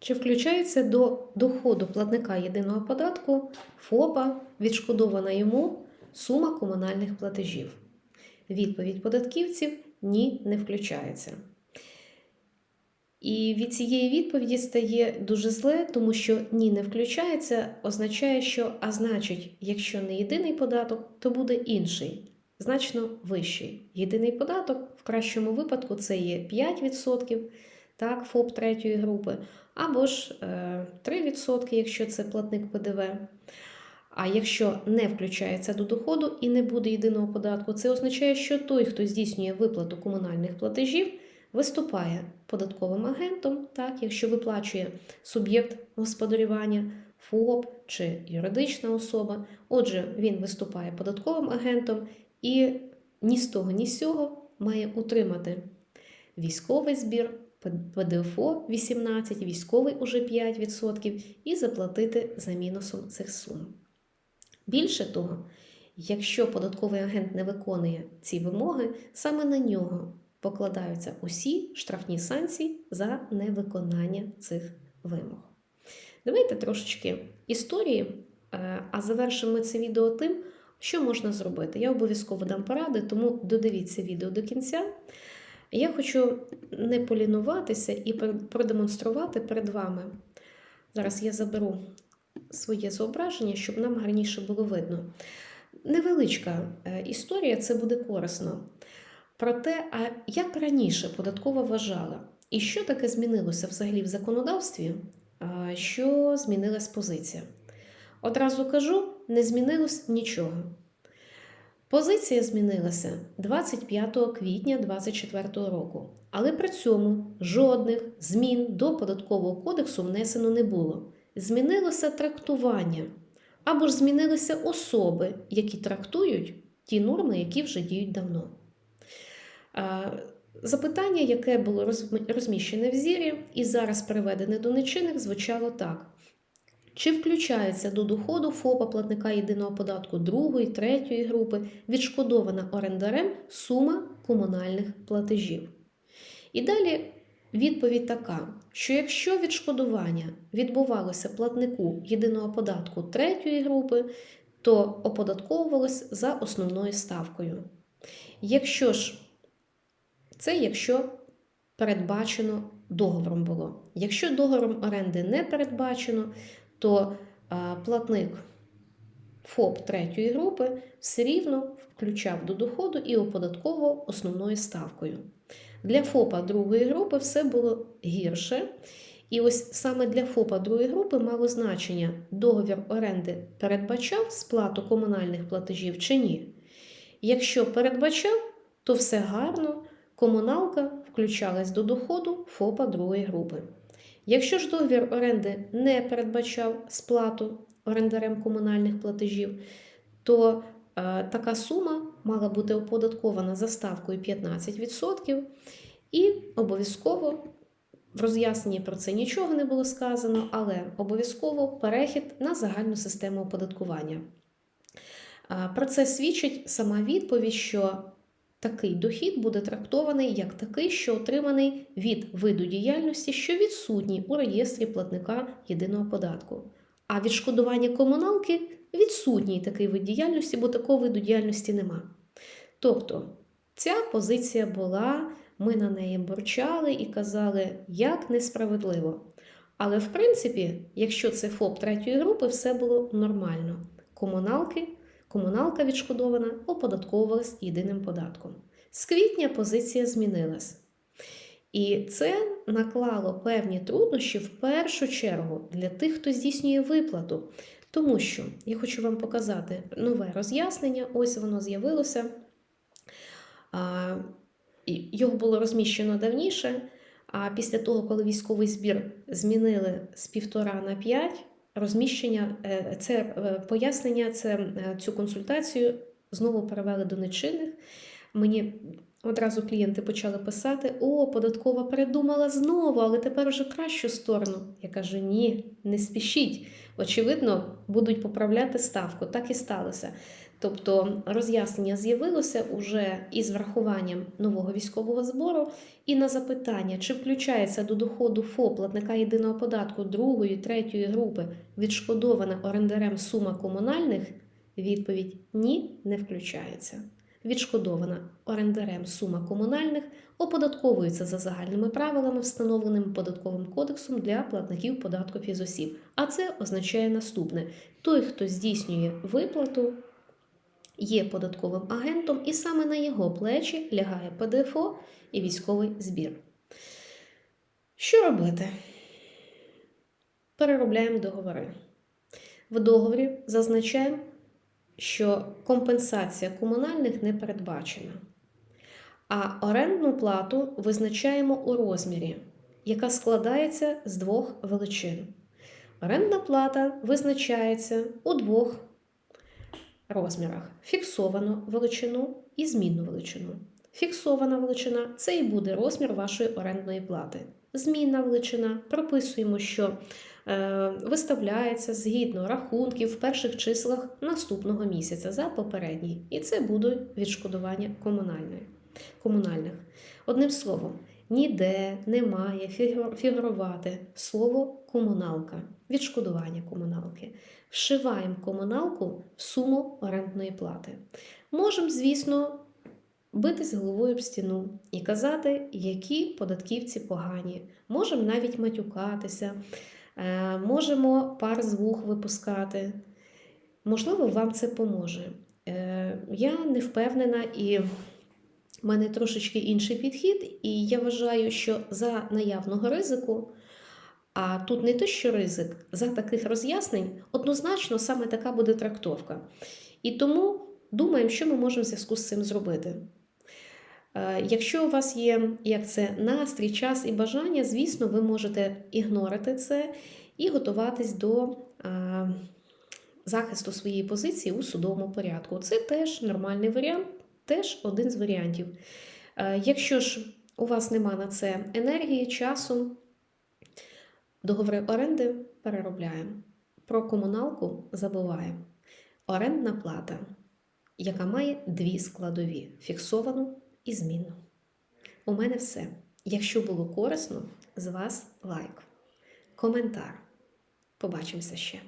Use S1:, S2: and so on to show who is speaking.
S1: Чи включається до доходу платника єдиного податку ФОПа відшкодована йому сума комунальних платежів? Відповідь податківців ні, не включається. І від цієї відповіді стає дуже зле, тому що ні, не включається, означає, що а значить, якщо не єдиний податок, то буде інший, значно вищий. Єдиний податок в кращому випадку це є 5%, так, ФОП третьої групи, або ж е, 3%, якщо це платник ПДВ. А якщо не включається до доходу і не буде єдиного податку, це означає, що той, хто здійснює виплату комунальних платежів, виступає податковим агентом, так, якщо виплачує суб'єкт господарювання, ФОП чи юридична особа. Отже, він виступає податковим агентом і ні з того, ні з цього має утримати військовий збір, ПДФО 18, військовий уже 5% і заплатити за мінусом цих сум. Більше того, якщо податковий агент не виконує ці вимоги, саме на нього покладаються усі штрафні санкції за невиконання цих вимог. Давайте трошечки історії, е, а завершимо це відео тим, що можна зробити. Я обов'язково дам поради, тому додивіться відео до кінця. Я хочу не полінуватися і продемонструвати перед вами. Зараз я заберу своє зображення, щоб нам гарніше було видно. Невеличка е, історія, це буде корисно. Про те, а як раніше податкова вважала, і що таке змінилося взагалі в законодавстві, що змінилась позиція. Одразу кажу, не змінилось нічого. Позиція змінилася 25 квітня 2024 року, але при цьому жодних змін до податкового кодексу внесено не було. Змінилося трактування або ж змінилися особи, які трактують ті норми, які вже діють давно. Запитання, яке було розміщене в зірі і зараз переведене до нечинних, звучало так: чи включається до доходу ФОПа платника єдиного податку другої, третьої групи відшкодована орендарем сума комунальних платежів? І далі відповідь така, що якщо відшкодування відбувалося платнику єдиного податку третьої групи, то оподатковувалось за основною ставкою. Якщо ж це якщо передбачено договором було. Якщо договором оренди не передбачено, то платник ФОП третьої групи все рівно включав до доходу і оподатковував основною ставкою. Для ФОПа другої групи все було гірше. І ось саме для ФОПа другої групи мало значення, договір оренди передбачав сплату комунальних платежів чи ні. Якщо передбачав, то все гарно, комуналка включалась до доходу ФОПа другої групи. Якщо ж договір оренди не передбачав сплату орендарем комунальних платежів, то е, така сума мала бути оподаткована за ставкою 15%, і обов'язково в роз'ясненні про це нічого не було сказано, але обов'язково перехід на загальну систему оподаткування. Е, про це свідчить сама відповідь, що Такий дохід буде трактований як такий, що отриманий від виду діяльності, що відсутній у реєстрі платника єдиного податку. А відшкодування комуналки відсутній такий вид діяльності, бо такого виду діяльності нема. Тобто ця позиція була, ми на неї борчали і казали, як несправедливо. Але в принципі, якщо це ФОП третьої групи, все було нормально. Комуналки Комуналка відшкодована оподатковувалась єдиним податком. З квітня позиція змінилась. І це наклало певні труднощі в першу чергу для тих, хто здійснює виплату. Тому що я хочу вам показати нове роз'яснення. Ось воно з'явилося. Його було розміщено давніше. А після того, коли військовий збір змінили з півтора на п'ять, розміщення, е, це е, пояснення, це е, цю консультацію знову перевели до нечинних. Мені одразу клієнти почали писати: О, податкова передумала знову, але тепер вже кращу сторону. Я кажу: ні, не спішіть. Очевидно, будуть поправляти ставку. Так і сталося. Тобто роз'яснення з'явилося уже із врахуванням нового військового збору, і на запитання, чи включається до доходу ФОП платника єдиного податку другої, третьої групи відшкодована орендарем сума комунальних, відповідь ні, не включається. Відшкодована орендарем сума комунальних оподатковується за загальними правилами, встановленими податковим кодексом для платників податку фізосіб. А це означає наступне: той, хто здійснює виплату, є податковим агентом, і саме на його плечі лягає ПДФО і військовий збір. Що робити? Переробляємо договори. В договорі зазначаємо, що компенсація комунальних не передбачена. А орендну плату визначаємо у розмірі, яка складається з двох величин. Орендна плата визначається у двох розмірах: фіксовану величину і змінну величину. Фіксована величина це і буде розмір вашої орендної плати. Змінна величина прописуємо, що е, виставляється згідно рахунків в перших числах наступного місяця за попередній. І це буде відшкодування комунальних. Одним словом, ніде не має фігур- фігурувати слово комуналка, відшкодування комуналки. Вшиваємо комуналку в суму орендної плати. Можемо, звісно, битись головою об стіну і казати, які податківці погані. Можемо навіть матюкатися, е, можемо пар з випускати. Можливо, вам це поможе. Е, Я не впевнена і. В мене трошечки інший підхід, і я вважаю, що за наявного ризику, а тут не те, що ризик, за таких роз'яснень однозначно саме така буде трактовка. І тому думаємо, що ми можемо в зв'язку з цим зробити. Е, Якщо у вас є як це настрій, час і бажання, звісно, ви можете ігнорити це і готуватись до захисту своєї позиції у судовому порядку. Це теж нормальний варіант, теж один з варіантів. Е, Якщо ж у вас нема на це енергії, часу, договори оренди переробляємо. Про комуналку забуваємо. Орендна плата, яка має дві складові фіксовану і змінну. У мене все. Якщо було корисно, з вас лайк, коментар. Побачимося ще.